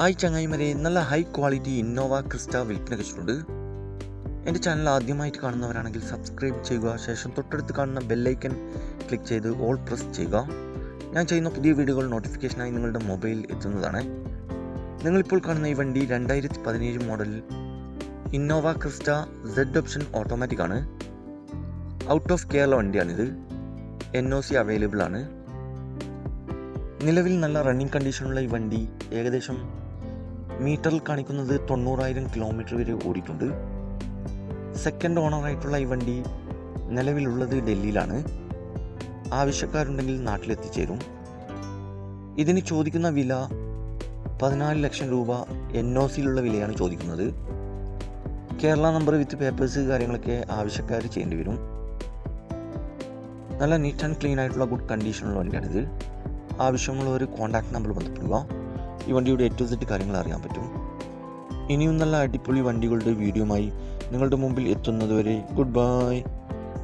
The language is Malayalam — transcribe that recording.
ഹായ് ചങ്ങായിമരെ. നല്ല ഹൈ ക്വാളിറ്റി ഇന്നോവ ക്രിസ്റ്റ വിൽപ്പന കഴിച്ചിട്ടുണ്ട് എന്റെ ചാനൽ ആദ്യമായിട്ട് കാണുന്നവരാണെങ്കിൽ സബ്സ്ക്രൈബ് ചെയ്യുക ശേഷം തൊട്ടടുത്ത് കാണുന്ന ബെല്ലൈക്കൻ ക്ലിക്ക് ചെയ്ത് ഓൾ പ്രസ് ചെയ്യുക. ഞാൻ ചെയ്യുന്ന പുതിയ വീഡിയോകൾ നോട്ടിഫിക്കേഷനായി നിങ്ങളുടെ മൊബൈലിൽ എത്തുന്നതാണ്. നിങ്ങളിപ്പോൾ കാണുന്ന ഈ വണ്ടി രണ്ടായിരത്തി പതിനേഴ് model Innova Crysta Z option automatic ആണ്. ഔട്ട് ഓഫ് കേരള വണ്ടിയാണിത്. എൻ ഒ സി അവൈലബിൾ ആണ്. നിലവിൽ നല്ല റണ്ണിങ് കണ്ടീഷനുള്ള ഈ വണ്ടി ഏകദേശം മീറ്ററിൽ കാണിക്കുന്നത് തൊണ്ണൂറായിരം കിലോമീറ്റർ വരെ ഓടിയിട്ടുണ്ട്. സെക്കൻഡ് ഓണറായിട്ടുള്ള ഈ വണ്ടി നിലവിലുള്ളത് ഡൽഹിയിലാണ്. ആവശ്യക്കാരുണ്ടെങ്കിൽ നാട്ടിലെത്തിച്ചേരും. ഇതിന് ചോദിക്കുന്ന വില പതിനാല് ലക്ഷം രൂപ എൻ ഒ സിയിലുള്ള വിലയാണ് ചോദിക്കുന്നത്. കേരള നമ്പർ വിത്ത് പേപ്പേഴ്സ് കാര്യങ്ങളൊക്കെ ആവശ്യക്കാർ ചെയ്യേണ്ടി വരും. നല്ല നീറ്റ് ആൻഡ് ക്ലീൻ ആയിട്ടുള്ള ഗുഡ് കണ്ടീഷനുള്ള വണ്ടിയാണിത്. ആവശ്യമുള്ളവർ കോൺടാക്ട് നമ്പർ ബന്ധപ്പെടുക. ഈ വണ്ടിയുടെ എ ടു സെറ്റ് കാര്യങ്ങൾ അറിയാൻ പറ്റും. ഇനിയും നല്ല അടിപൊളി വണ്ടികളുടെ വീഡിയോമായി നിങ്ങളുടെ മുമ്പിൽ എത്തുന്നതുവരെ ഗുഡ് ബൈ